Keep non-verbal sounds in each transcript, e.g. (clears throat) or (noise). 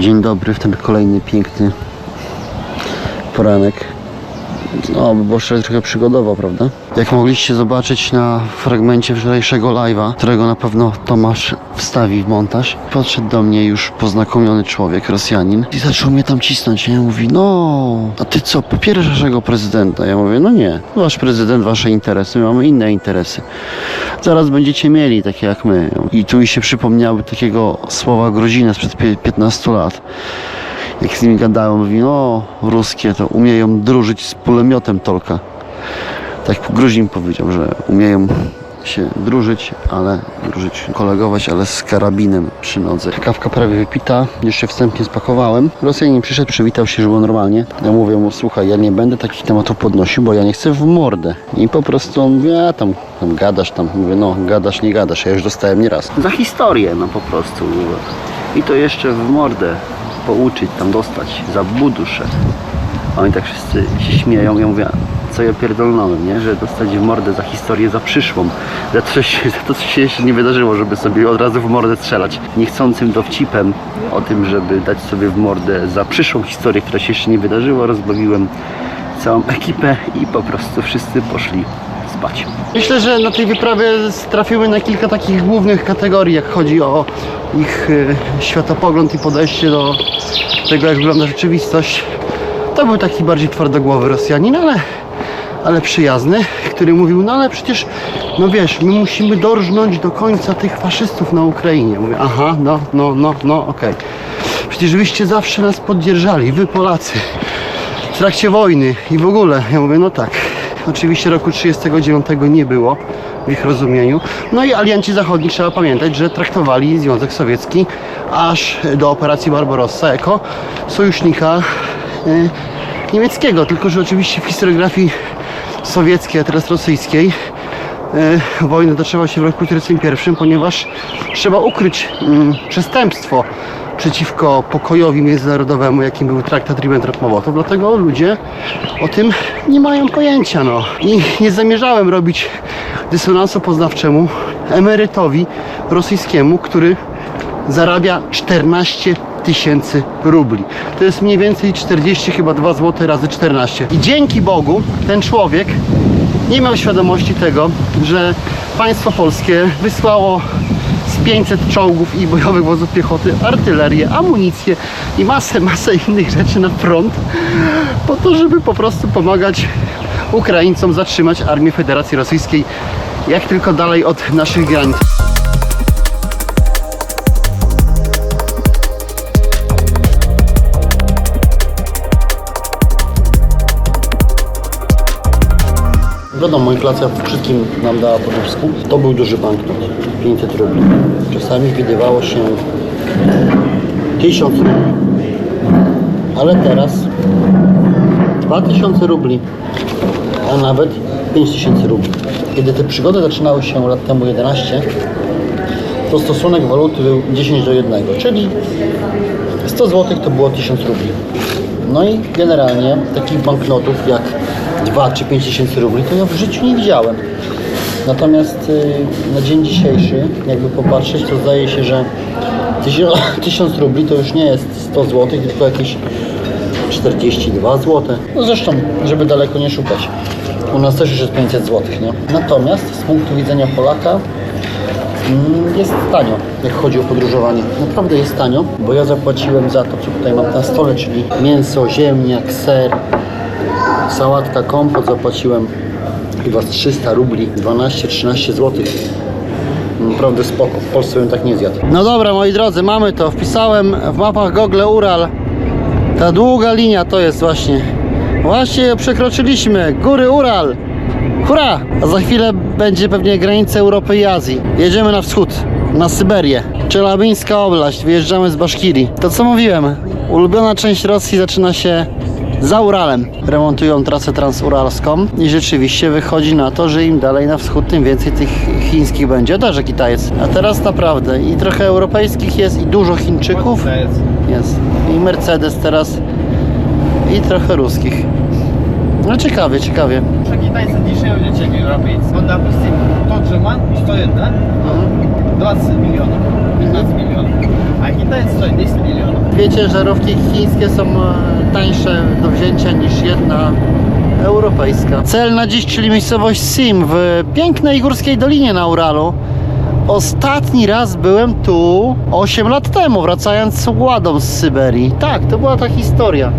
Dzień dobry w ten kolejny piękny poranek. No, by było szczerze trochę przygodowo, prawda? Jak mogliście zobaczyć na fragmencie wczorajszego live'a, którego na pewno Tomasz wstawi w montaż, podszedł do mnie już poznakomiony człowiek, Rosjanin i zaczął mnie tam cisnąć, nie? Mówi, no, a ty co, popierasz naszego prezydenta? Ja mówię, no nie, wasz prezydent, wasze interesy, my mamy inne interesy. Zaraz będziecie mieli takie jak my. I tu mi się przypomniały takiego słowa Grozina sprzed pie- 15 lat jak z nimi gadałem, mówi, no ruskie to umieją drużyć z pulemiotem Tolka. Tak Gruzin powiedział, że umieją się drużyć, ale drużyć, kolegować, ale z karabinem przy nodze. Kawka prawie wypita, jeszcze wstępnie spakowałem. Rosjanin przyszedł, przywitał się, że było normalnie. Ja mówię mu, słuchaj, ja nie będę takich tematów podnosił, bo ja nie chcę w mordę. I po prostu on mówi, a tam, tam gadasz, tam mówię, no gadasz, nie gadasz, ja już dostałem nieraz. Za historię, no po prostu. I to jeszcze w mordę pouczyć, tam dostać, za buduszę. A oni tak wszyscy się śmieją. Ja mówię, co ja pierdolnąłem, nie? Że dostać w mordę za historię, za przyszłą. Za się, za to, co się jeszcze nie wydarzyło, żeby sobie od razu w mordę strzelać. Niechcącym dowcipem o tym, żeby dać sobie w mordę za przyszłą historię, która się jeszcze nie wydarzyła, rozbawiłem całą ekipę i po prostu wszyscy poszli spać. Myślę, że na tej wyprawie trafiły na kilka takich głównych kategorii, jak chodzi o ich y, światopogląd i podejście do tego, jak wygląda rzeczywistość. To był taki bardziej twardogłowy Rosjanin, ale, ale przyjazny, który mówił, no ale przecież, no wiesz, my musimy dorżnąć do końca tych faszystów na Ukrainie. Mówię, aha, no, no, no, no, okej. Przecież wyście zawsze nas poddzierżali, wy Polacy, w trakcie wojny i w ogóle. Ja mówię, no tak. Oczywiście roku 39 nie było w ich rozumieniu. No i alianci zachodni trzeba pamiętać, że traktowali Związek Sowiecki aż do operacji Barbarossa jako sojusznika niemieckiego. Tylko, że oczywiście w historiografii sowieckiej, a teraz rosyjskiej y, wojna zaczęła się w roku 1941, ponieważ trzeba ukryć mm, przestępstwo przeciwko pokojowi międzynarodowemu, jakim był traktat Ribbentrop-Mołotow. Dlatego ludzie o tym nie mają pojęcia. No. I nie zamierzałem robić dysonansu poznawczemu emerytowi rosyjskiemu, który zarabia 14 tysięcy rubli. To jest mniej więcej 40 chyba 2 zł razy 14. I dzięki Bogu ten człowiek nie miał świadomości tego, że państwo polskie wysłało z 500 czołgów i bojowych wozów piechoty, artylerię, amunicję i masę, masę innych rzeczy na front po to, żeby po prostu pomagać Ukraińcom zatrzymać armię Federacji Rosyjskiej jak tylko dalej od naszych granic. Wiadomo, inflacja wszystkim nam dała po ludzku. To był duży banknot, 500 rubli. Czasami wydawało się 1000 rubli. Ale teraz 2000 rubli, a nawet 5000 rubli. Kiedy te przygody zaczynały się lat temu 11, to stosunek waluty był 10 do 1, czyli 100 zł to było 1000 rubli. No i generalnie takich banknotów jak 2 czy 5 tysięcy rubli to ja w życiu nie widziałem. Natomiast y, na dzień dzisiejszy, jakby popatrzeć, to zdaje się, że 1000 (laughs) rubli to już nie jest 100 zł, tylko jakieś 42 zł. No zresztą, żeby daleko nie szukać. U nas też już jest 500 zł, nie? Natomiast z punktu widzenia Polaka Mm, Jest tanio, jak chodzi o podróżowanie. Naprawdę jest tanio, bo ja zapłaciłem za to, co tutaj mam na stole, czyli mięso, ziemniak, ser, sałatka, kompot. Zapłaciłem chyba z 300 rubli, 12-13 zł. Naprawdę spoko, w Polsce bym tak nie zjadł. No dobra, moi drodzy, mamy to. Wpisałem w mapach Google Ural. Ta długa linia to jest właśnie. Właśnie przekroczyliśmy. Góry Ural. Hurra! A za chwilę będzie pewnie granica Europy i Azji. Jedziemy na wschód, na Syberię. Czelabińska Oblaść, wyjeżdżamy z Baszkirii. To co mówiłem, ulubiona część Rosji zaczyna się za Uralem. Remontują trasę transuralską i rzeczywiście wychodzi na to, że im dalej na wschód, tym więcej tych chińskich będzie. Też jaki jest. A teraz naprawdę i trochę europejskich jest i dużo Chińczyków jest. I Mercedes teraz i trochę ruskich. No ciekawie, ciekawie. Takie tańce dzisiaj робить. Вот, допустим, тот же манг стоит, да, 20 миллионов, 15 milionów, a Chiny jest 40 milionów. Wiecie, żarówki chińskie są e, tańsze do wzięcia niż jedna europejska. Cel na dziś, czyli miejscowość Sim w pięknej górskiej dolinie na Uralu. Ostatni raz byłem tu 8 lat temu, wracając z ładą z Syberii. Tak, to była ta historia.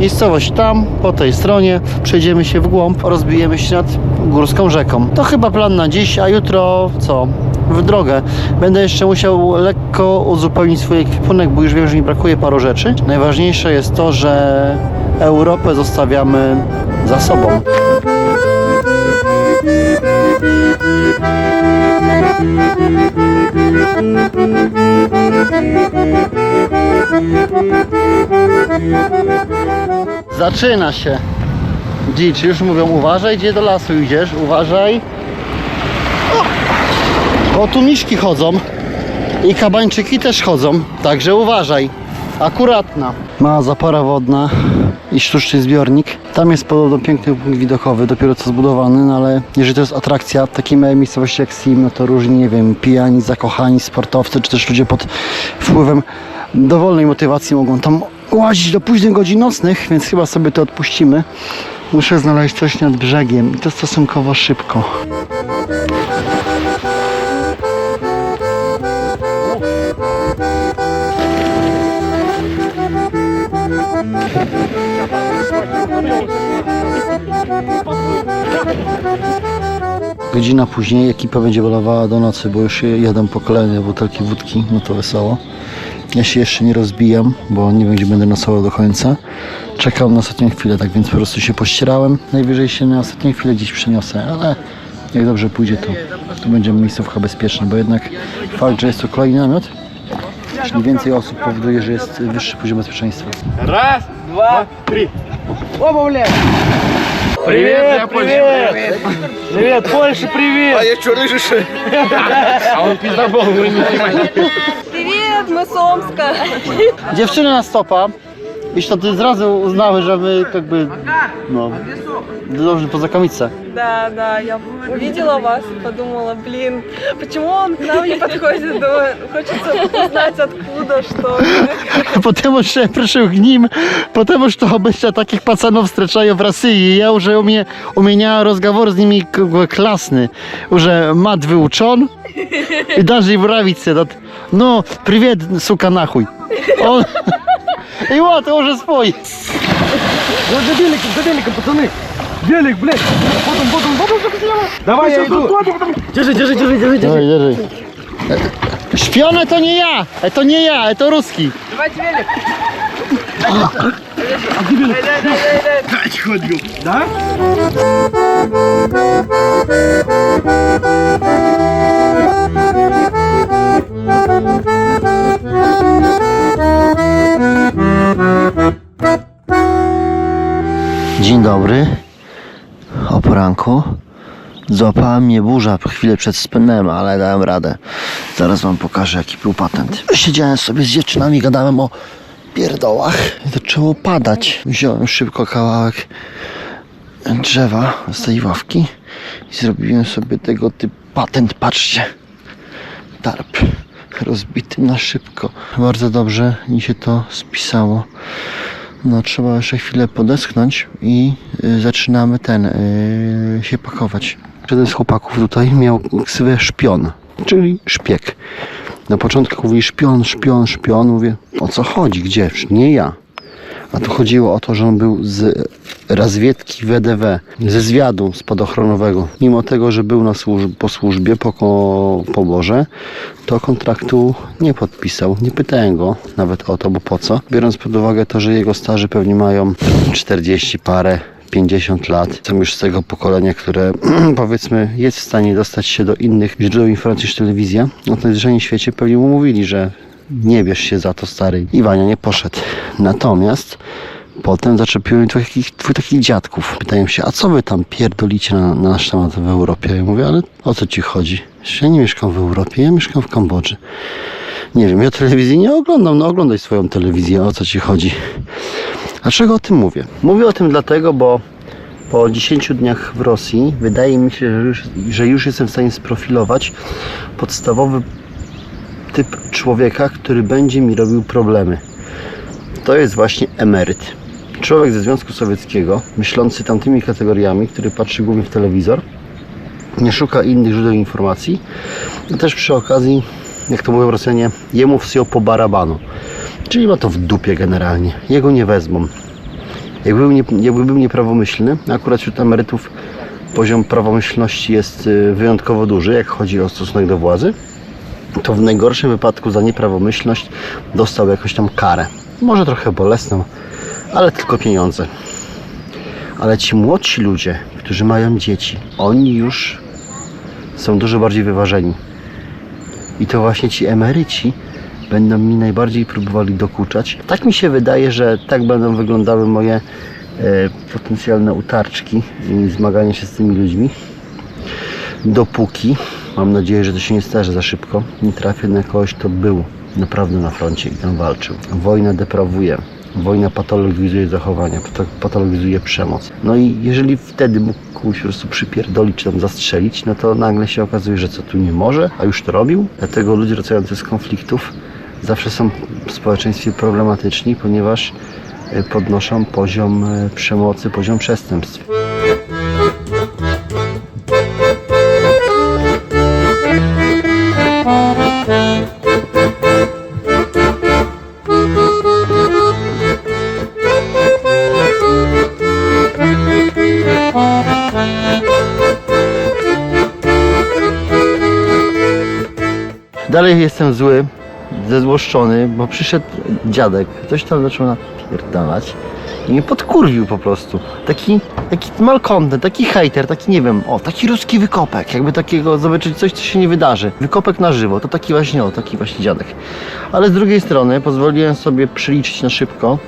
Miejscowość tam, po tej stronie, przejdziemy się w głąb, rozbijemy się nad górską rzeką. To chyba plan na dziś, a jutro co? W drogę. Będę jeszcze musiał lekko uzupełnić swój ekwipunek, bo już wiem, że mi brakuje paru rzeczy. Najważniejsze jest to, że Europę zostawiamy za sobą. Zaczyna się. Dzicz, już mówią, uważaj, gdzie do lasu idziesz, uważaj. O, o tu miszki chodzą i kabańczyki też chodzą, także uważaj. Akuratna. Mała zapora wodna i sztuczny zbiornik. Tam jest podobno piękny punkt widokowy, dopiero co zbudowany, no ale jeżeli to jest atrakcja takiej małej miejscowości jak Sim, no to różni, nie wiem, pijani, zakochani, sportowcy, czy też ludzie pod wpływem dowolnej motywacji mogą tam łazić do późnych godzin nocnych, więc chyba sobie to odpuścimy. Muszę znaleźć coś nad brzegiem i to stosunkowo szybko. Godzina później ekipa będzie balowała do nocy, bo już jadą po kolejne butelki wódki, no to wesoło. Ja się jeszcze nie rozbijam, bo nie wiem gdzie będę nocował do końca. Czekam na ostatnią chwilę, tak więc po prostu się pościerałem. Najwyżej się na ostatnią chwilę gdzieś przeniosę, ale jak dobrze pójdzie, to, to będzie miejscówka bezpieczna, bo jednak fakt, że jest to kolejny namiot, czyli więcej osób powoduje, że jest wyższy poziom bezpieczeństwa. Raz! Два, три. Оба, блядь. Привет, привет. Привет, Польша, привет. А я что, рыжий? (laughs) А он пиздобол, вы не понимаете. Привет, мы с Омска. Dziewczyny na stopa. I to ty zrazu uznały, że my jakby, no, dąży poza kamicę. Да, да, я увидела вас и подумала, блин, почему он к нам не подходит? Думаю, хочется узнать, откуда, что. Потому що я прийшов к ним, потому что обычно таких пацанов встречаю в России. Я уже у меня, у меня разговор с ними как бы классный. Уже мат выучен. И даже и в Равице этот, ну, привет, сука, нахуй. Он- И вот, уже свой. Вот за великом, за великом, пацаны. Велик, блядь. Вот он, вот он, вот он, слева. Давай, я иду. Держи, держи, держи, держи, держи. Давай, держи. Шпион это не я, это не я, это русский. Давайте велик. Да? Dzień dobry. O poranku. Złapała mnie burza chwilę przed snem, ale dałem radę. Zaraz wam pokażę jaki był patent. Siedziałem sobie z dziewczynami, gadałem o pierdołach. Zaczęło padać. Wziąłem szybko kawałek drzewa z tej ławki i zrobiłem sobie tego typu patent. Patrzcie. Tarp rozbity na szybko. Bardzo dobrze mi się to spisało. No trzeba jeszcze chwilę podeschnąć i y, zaczynamy ten y, się pakować. Jeden z chłopaków tutaj miał ksywę szpion, czyli szpieg. Na początku mówi szpion, szpion, szpion. Mówię, o co chodzi? Gdzie? Nie ja. A tu chodziło o to, że on był z razwiedki WDW, ze zwiadu spadochronowego. Mimo tego, że był na służb, po służbie, po poborze, to kontraktu nie podpisał. Nie pytałem go nawet o to, bo po co. Biorąc pod uwagę to, że jego starzy pewnie mają 40 parę, 50 lat. Są już z tego pokolenia, które (clears throat) powiedzmy jest w stanie dostać się do innych źródeł informacji niż telewizja. W najzwyczajniej świecie pewnie mu mówili, że nie bierz się za to stary. I Wania nie poszedł. Natomiast potem zaczepiłem dwóch takich, dwóch takich dziadków. Pytają się, a co wy tam pierdolicie na, na nasz temat w Europie? Ja mówię, ale o co ci chodzi? Ja nie mieszkam w Europie, ja mieszkam w Kambodży. Nie wiem, ja telewizji nie oglądam, no oglądaj swoją telewizję, o co ci chodzi. Dlaczego o tym mówię? Mówię o tym dlatego, bo Po 10 dniach w Rosji wydaje mi się, że już, że już jestem w stanie sprofilować podstawowy typ człowieka, który będzie mi robił problemy. To jest właśnie emeryt. Człowiek ze Związku Sowieckiego, myślący tamtymi kategoriami, który patrzy głównie w telewizor, nie szuka innych źródeł informacji, no też przy okazji, jak to mówią Rosjanie, jemu wsio po barabanu. Czyli ma to w dupie generalnie. Jego nie wezmą. Jakby był, nie, jakby był nieprawomyślny, akurat wśród emerytów poziom prawomyślności jest y, wyjątkowo duży, jak chodzi o stosunek do władzy, to w najgorszym wypadku za nieprawomyślność dostał jakąś tam karę. Może trochę bolesną, ale tylko pieniądze. Ale ci młodsi ludzie, którzy mają dzieci, oni już są dużo bardziej wyważeni. I to właśnie ci emeryci będą mi najbardziej próbowali dokuczać. Tak mi się wydaje, że tak będą wyglądały moje e, potencjalne utarczki i zmaganie się z tymi ludźmi. Dopóki, mam nadzieję, że to się nie starzy za szybko, nie trafię na kogoś, kto był naprawdę na froncie i tam walczył. Wojna deprawuje. Wojna patologizuje zachowania, pato- patologizuje przemoc. No i jeżeli wtedy mógł kogoś po prostu przypierdolić czy tam zastrzelić, no to nagle się okazuje, że co tu nie może, a już to robił. Dlatego ludzie wracający z konfliktów zawsze są w społeczeństwie problematyczni, ponieważ e, podnoszą poziom e, przemocy, poziom przestępstw. Dalej jestem zły, zezłoszczony, bo przyszedł dziadek, coś tam zaczął napierdalać i mnie podkurwił po prostu. Taki, taki malkontent, taki hejter, taki nie wiem, o, taki ruski wykopek, jakby takiego zobaczyć coś, co się nie wydarzy. Wykopek na żywo, to taki właśnie, o, taki właśnie dziadek. Ale z drugiej strony pozwoliłem sobie przeliczyć na szybko,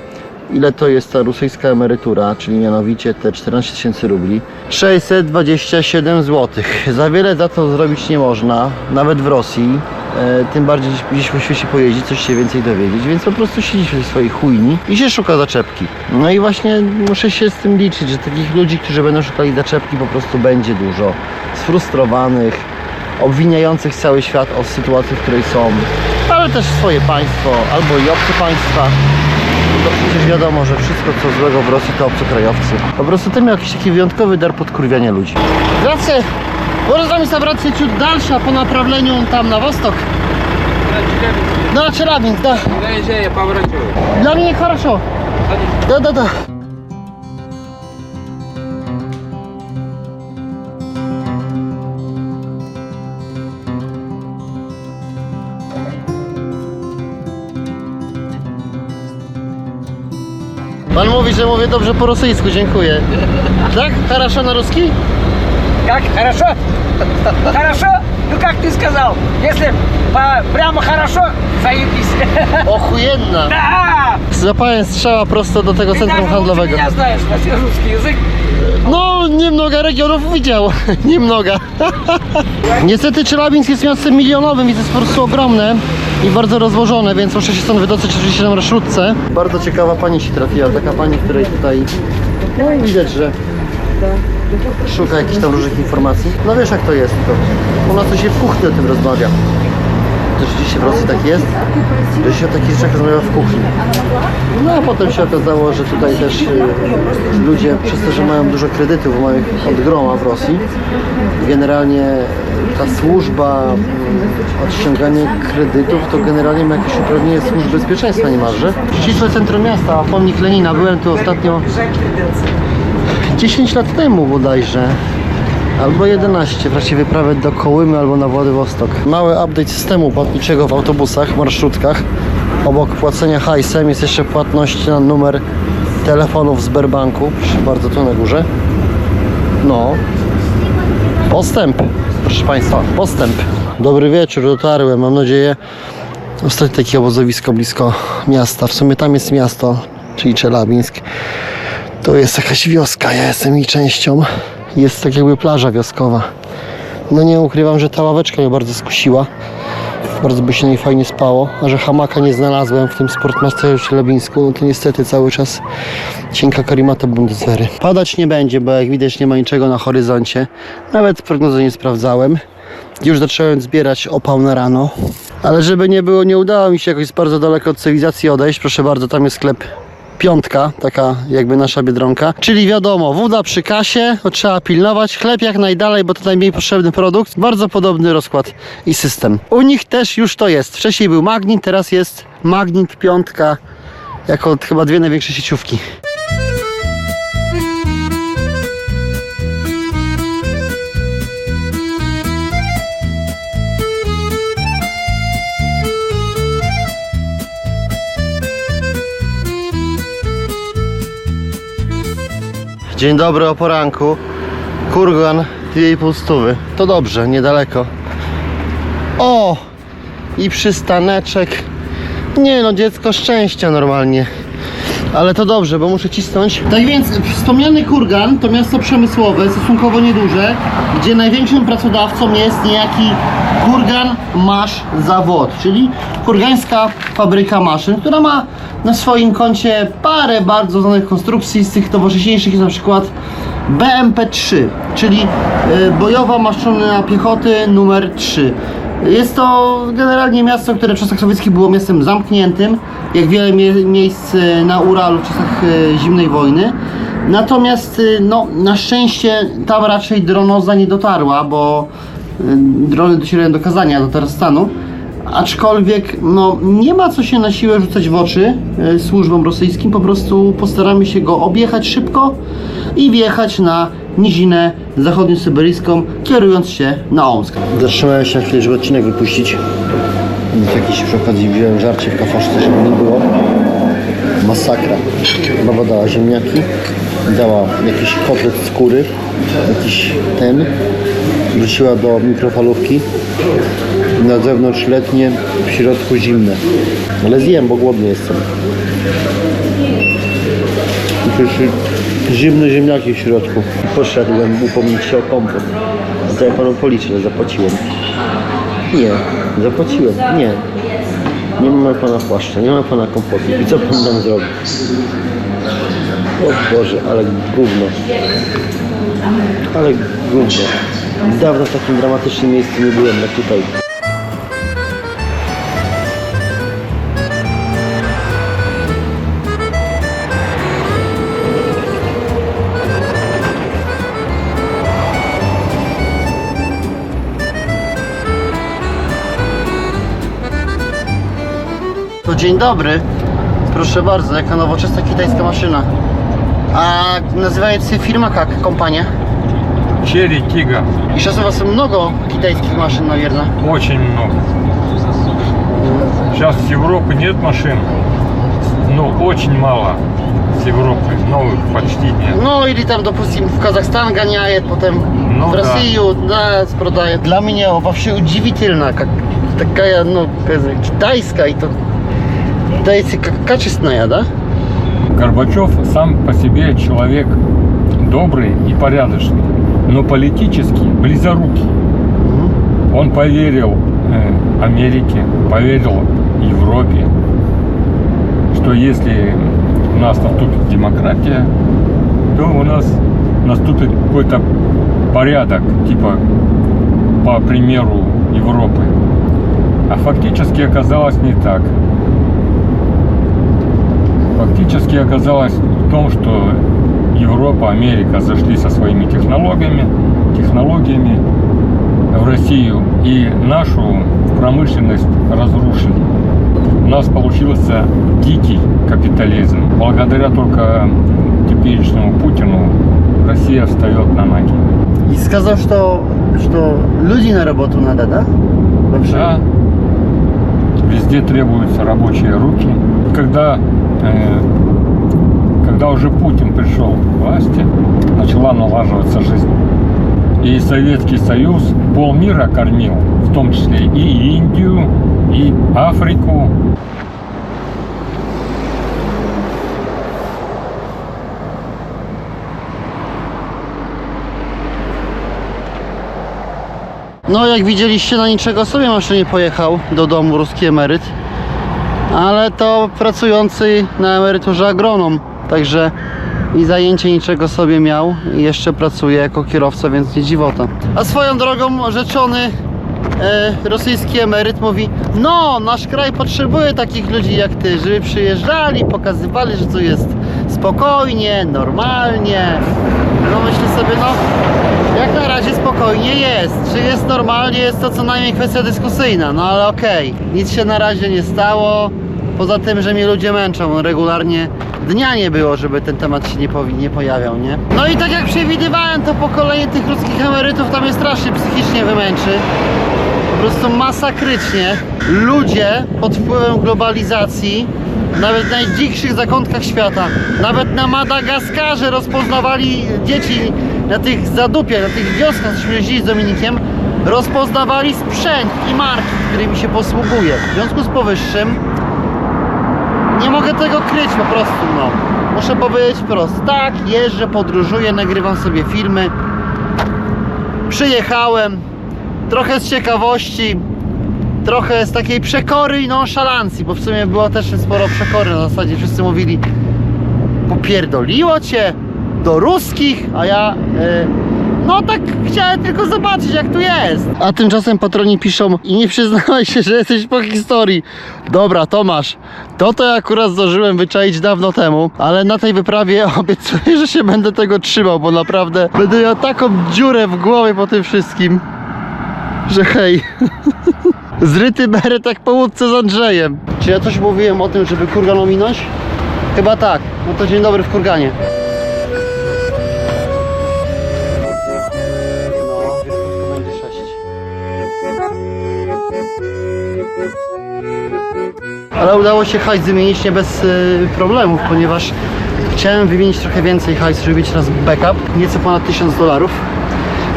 ile to jest ta rosyjska emerytura, czyli mianowicie te 14 tysięcy rubli. 627 zł. Za wiele za to zrobić nie można, nawet w Rosji. E, tym bardziej gdzieś- po świecie pojeździć, coś się więcej dowiedzieć, więc po prostu siedzi się w swojej chujni i się szuka zaczepki. No i właśnie muszę się z tym liczyć, że takich ludzi, którzy będą szukali zaczepki po prostu będzie dużo. Sfrustrowanych, obwiniających cały świat o sytuacji, w której są, ale też swoje państwo albo i obce państwa To przecież wiadomo, że wszystko co złego w Rosji to obcokrajowcy. Po prostu ten miał jakiś taki wyjątkowy dar podkurwiania ludzi. Wracę! Może z nami wracać ciut dalsza po naprawleniu tam na wostok. Na Челябинск, да. Доезжай, я поворачиваю. Dla mnie хорошо. Да, да, да. że mówię dobrze po rosyjsku, dziękuję. Tak? Хорошо на русский? Как? Хорошо? Хорошо? Ну как ты сказал? Если по- прямо хорошо, заебись. Ochujenna. Да! Zapałem strzała prosto do tego Ты centrum даже лучше handlowego. меня знаешь на русский языk. No, niemnoga regionów widział. (laughs) niemnoga. (laughs) Niestety Czelabińsk jest miastem milionowym i to jest po prostu ogromne i bardzo rozłożone, więc muszę się stąd wydostać oczywiście na marszrutce. Bardzo ciekawa pani się trafiła, taka pani, której tutaj no, widać, że szuka jakichś tam różnych informacji. No wiesz jak to jest, to u nas to się w kuchni o tym rozmawia. Rzeczywiście w Rosji tak jest, że się o takich rzeczach rozmawia w kuchni. No a potem się okazało, że tutaj też y, ludzie, przez to, że mają dużo kredytów, mają ich od groma w Rosji, generalnie ta służba mm, odciąganie kredytów to generalnie ma jakieś uprawnienie służb bezpieczeństwa niemalże. Ścisłe centrum miasta, pomnik Lenina, byłem tu ostatnio 10 lat temu bodajże. Albo 11 w trakcie wyprawy do Kołymy albo na Władywostok. Mały update systemu płatniczego w autobusach, marszrutkach. Obok płacenia hajsem jest jeszcze płatność na numer telefonu w Sberbanku. Proszę bardzo, tu na górze. No. Postęp. Proszę Państwa, postęp. Dobry wieczór, dotarłem. Mam nadzieję, ostatnie takie obozowisko blisko miasta. W sumie tam jest miasto, czyli Czelabińsk. To jest jakaś wioska, ja jestem jej częścią. Jest tak jakby plaża wioskowa. No nie ukrywam, że ta ławeczka mnie bardzo skusiła. Bardzo by się najfajnie spało, a że hamaka nie znalazłem w tym Sportmasterze w Czelebińsku, no to niestety cały czas cienka karimata Bundeswehry. Padać nie będzie, bo jak widać nie ma niczego na horyzoncie. Nawet prognozy nie sprawdzałem. Już zacząłem zbierać opał na rano. Ale żeby nie było, nie udało mi się jakoś bardzo daleko od cywilizacji odejść. Proszę bardzo, tam jest sklep piątka, taka jakby nasza biedronka. Czyli wiadomo, woda przy kasie, trzeba pilnować, chleb jak najdalej, bo to najmniej potrzebny produkt. Bardzo podobny rozkład i system. U nich też już to jest. Wcześniej był Magnit, teraz jest Magnit piątka, jako chyba dwie największe sieciówki. Dzień dobry o poranku. Kurgan 2,5 stówy. To dobrze, niedaleko. O! I przystaneczek. Nie no, dziecko szczęścia normalnie. Ale to dobrze, bo muszę cisnąć. Tak więc wspomniany Kurgan to miasto przemysłowe, stosunkowo nieduże, gdzie największym pracodawcą jest niejaki Kurgan Masz Zawod, czyli kurgańska fabryka maszyn, która ma na swoim koncie parę bardzo znanych konstrukcji. Z tych nowocześniejszych jest na przykład BMP-3, czyli y, bojowa maszyna piechoty numer 3. Jest to generalnie miasto, które w czasach sowieckich było miastem zamkniętym, jak wiele mie miejsc y, na Uralu w czasach y, zimnej wojny. Natomiast y, no, na szczęście tam raczej dronoza nie dotarła, bo drony docierają do Kazania, do Tarstanu. Aczkolwiek no, nie ma co się na siłę rzucać w oczy służbom rosyjskim, po prostu postaramy się go objechać szybko i wjechać na nizinę zachodniosyberyjską, kierując się na Omsk. Zatrzymałem się na chwilę, żeby odcinek wypuścić. Jakiś przy okazji wziąłem żarcie w kafoszce, żeby nie było. Masakra. Baba dała ziemniaki, dała jakiś kotlet skóry, jakiś ten, wrzuciła do mikrofalówki. Na zewnątrz letnie, w środku zimne. Ale zjem, bo głodny jestem. I zimne ziemniaki w środku. Poszedłem upomnieć się o kompot. To ja panu policzę, że zapłaciłem. Nie, zapłaciłem. Nie. Nie mamy pana płaszcza, nie ma pana kompotu. I co pan nam zrobi? O Boże, ale gówno. Ale gówno. Dawno w takim dramatycznym miejscu nie byłem jak tutaj. dzień dobry. Proszę bardzo, jaka nowoczesna kitajska maszyna. A nazywается się firma jak kompania? Черри Кига. I сейчас у вас много китайских машин, наверное. Очень много. Сейчас с Европы нет машин. Ну, очень мало с Европы. Новых почти нет. No или там, допустим, в Казахстан гоняет, потом Ну в да. Россию, да, продает. Для меня вообще удивительно, как такая, ну, как сказать, китайская, и то, да, как качественная, да? Горбачев сам по себе человек добрый и порядочный, но политически близорукий. Он поверил э, Америке, поверил Европе, что если у нас наступит демократия, то у нас наступит какой-то порядок, типа по примеру Европы. А фактически оказалось не так. Фактически оказалось в том, что Европа, Америка зашли со своими технологиями, технологиями в Россию и нашу промышленность разрушили. У нас получился дикий капитализм. Благодаря только теперешнему Путину Россия встает на ноги. И сказал, что, что люди на работу надо, да? Вообще. Да, везде требуются рабочие руки. Когда, когда уже Путин пришел к власти, начала налаживаться жизнь. И Советский Союз полмира кормил, в том числе и Индию, и Африку. No jak widzieliście na niczego sobie maszynie pojechał do domu ruski emeryt. Ale to pracujący na emeryturze agronom. Także i zajęcie niczego sobie miał i jeszcze pracuje jako kierowca, więc nie dziwota. A swoją drogą rzeczony e, rosyjski emeryt mówi no, nasz kraj potrzebuje takich ludzi jak ty, żeby przyjeżdżali, pokazywali, że tu jest spokojnie, normalnie. No myślę sobie, no jak na razie spokojnie jest. Czy jest normalnie, jest to co najmniej kwestia dyskusyjna, no ale okej, nic się na razie nie stało. Poza tym, że mnie ludzie męczą regularnie, dnia nie było, żeby ten temat się nie, nie pojawiał, nie? No i tak jak przewidywałem, to pokolenie tych ludzkich emerytów tam jest strasznie psychicznie wymęczy. Po prostu masakrycznie. Ludzie pod wpływem globalizacji, nawet w najdzikszych zakątkach świata, nawet na Madagaskarze rozpoznawali dzieci na tych zadupiach, na tych wioskach, cośmy jeździli z Dominikiem, rozpoznawali sprzęt i marki, którymi się posługuje. W związku z powyższym mogę tego kryć po prostu, no. Muszę powiedzieć wprost, tak, jeżdżę, podróżuję, nagrywam sobie filmy. Przyjechałem, trochę z ciekawości, trochę z takiej przekory i nonszalancji, bo w sumie było też sporo przekory na zasadzie, wszyscy mówili popierdoliło cię do ruskich, a ja e, no tak chciałem tylko zobaczyć jak tu jest. A tymczasem patroni piszą i nie przyznałeś się, że jesteś po historii. Dobra Tomasz, to to ja akurat zdążyłem wyczaić dawno temu, ale na tej wyprawie (laughs) obiecuję, że się będę tego trzymał, bo naprawdę będę miał taką dziurę w głowie po tym wszystkim, że hej. (laughs) Zryty beret jak po łódce z Andrzejem. Czy ja coś mówiłem o tym, żeby kurgan ominąć? Chyba tak. No to dzień dobry w kurganie. Ale udało się hajs wymienić nie bez y, problemów, ponieważ chciałem wymienić trochę więcej hajsu, żeby mieć raz backup, nieco ponad 1000 dolarów.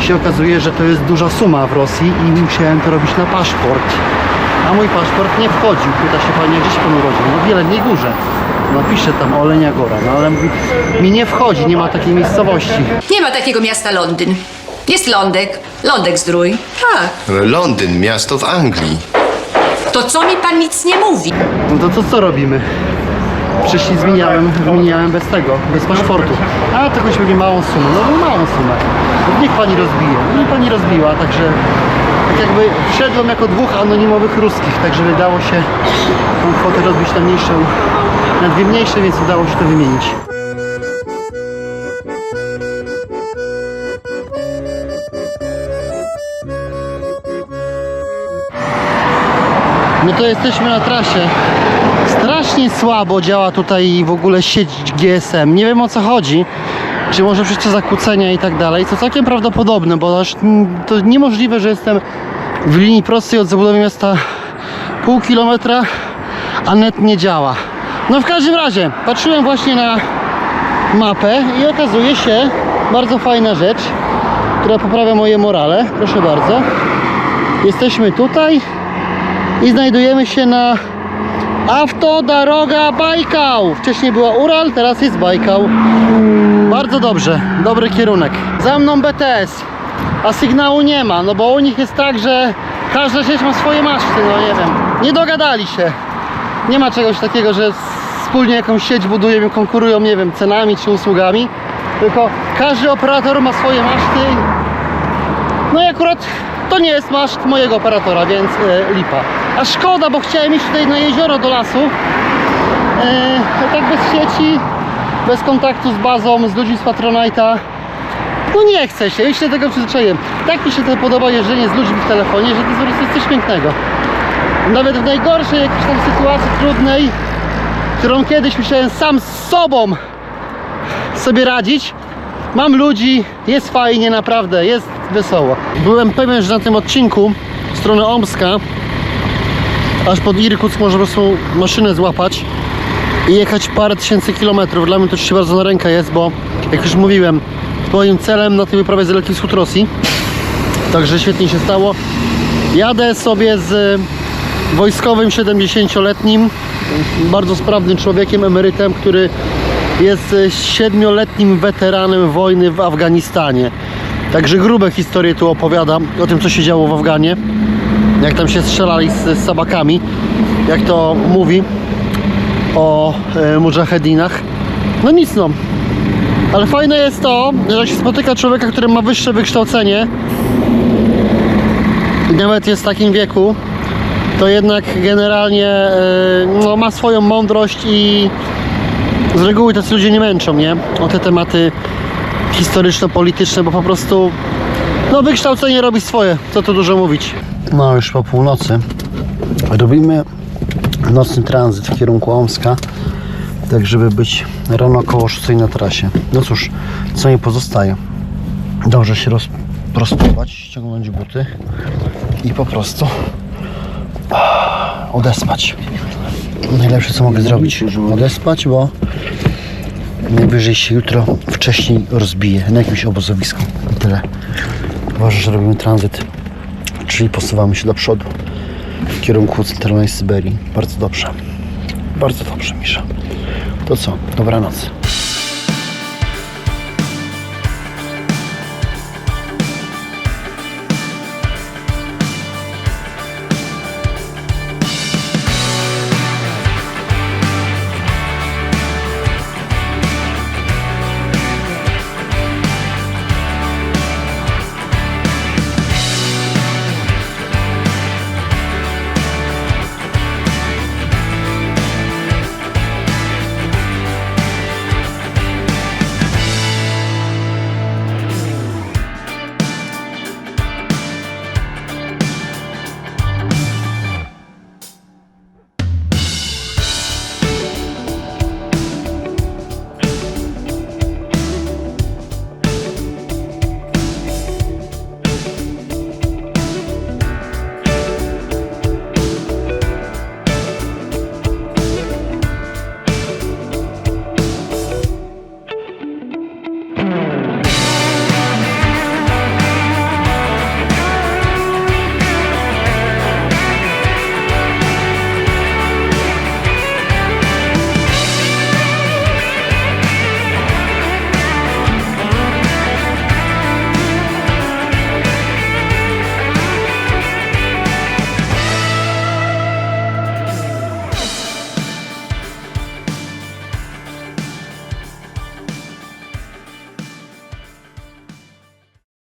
Się okazuje, że to jest duża suma w Rosji i musiałem to robić na paszport. A mój paszport nie wchodził. Pyta się pani, gdzieś pan urodził? No w Jeleniej Górze. No pisze tam Olenia Góra, no ale mówi, mi nie wchodzi, nie ma takiej miejscowości. Nie ma takiego miasta Londyn. Jest Lądek, Lądek zdrój. Tak. Londyn, miasto w Anglii. To co mi pan nic nie mówi? No to, to co robimy? Wcześniej zmieniałem, wymieniałem bez tego, bez paszportu. A to choć będzie małą sumę, no małą sumę. Niech pani rozbije. No i pani rozbiła, także tak jakby wszedłem jako dwóch anonimowych ruskich, także wydało się tą kwotę rozbić na mniejszą, na dwie mniejsze, więc udało się to wymienić. No to jesteśmy na trasie. Strasznie słabo działa tutaj w ogóle sieć GSM. Nie wiem o co chodzi. Czy może przez te zakłócenia i tak dalej. Co całkiem prawdopodobne, bo aż to niemożliwe, że jestem w linii prostej od zabudowy miasta pół kilometra, a net nie działa. No w każdym razie, patrzyłem właśnie na mapę i okazuje się bardzo fajna rzecz, która poprawia moje morale. Proszę bardzo. Jesteśmy tutaj i znajdujemy się na Autodaroga Bajkał. Wcześniej była Ural, teraz jest Bajkał. Bardzo dobrze, dobry kierunek. Za mną BTS, a sygnału nie ma, no bo u nich jest tak, że każda sieć ma swoje maszty, no nie wiem. Nie dogadali się. Nie ma czegoś takiego, że wspólnie jakąś sieć budują i konkurują, nie wiem, cenami czy usługami. Tylko każdy operator ma swoje maszty no i akurat to nie jest maszt mojego operatora, więc e, lipa. A szkoda, bo chciałem iść tutaj na jezioro do lasu. E, tak bez sieci, bez kontaktu z bazą, z ludźmi z Patronite'a. No nie chce się, już się tego przyzwyczaiłem. Tak mi się to podoba jeżdżenie z ludźmi w telefonie, że to jest po prostu coś pięknego. Nawet w najgorszej jakiejś tam sytuacji trudnej, którą kiedyś musiałem sam z sobą sobie radzić, Mam ludzi, jest fajnie, naprawdę, jest wesoło. Byłem pewien, że na tym odcinku w stronę Omska, aż pod Irkuck można po prostu maszynę złapać i jechać parę tysięcy kilometrów. Dla mnie to oczywiście bardzo na rękę jest, bo jak już mówiłem, moim celem na tej wyprawie jest Daleki Wschód Rosji. Także świetnie się stało. Jadę sobie z wojskowym 70-letnim, bardzo sprawnym człowiekiem, emerytem, który jest siedmioletnim weteranem wojny w Afganistanie. Także grube historie tu opowiadam o tym, co się działo w Afganie. Jak tam się strzelali z, z sabakami. Jak to mówi o e, mujahedinach. No nic no. Ale fajne jest to, że się spotyka człowieka, który ma wyższe wykształcenie i nawet jest w takim wieku, to jednak generalnie e, no, ma swoją mądrość i z reguły tacy ludzie nie męczą, nie? O te tematy historyczno-polityczne, bo po prostu no wykształcenie robi swoje, co tu dużo mówić. No już po północy robimy nocny tranzyt w kierunku Omska, tak żeby być rano około 6 na trasie. No cóż, co mi pozostaje? Dobrze się rozprostować, ściągnąć buty i po prostu odespać. Najlepsze co mogę zrobić, odespać, bo najwyżej się jutro wcześniej rozbije na jakimś obozowisku. I tyle. Ważne, że robimy tranzyt, czyli posuwamy się do przodu w kierunku centralnej Syberii. Bardzo dobrze. Bardzo dobrze, Misza. To co? Dobranoc.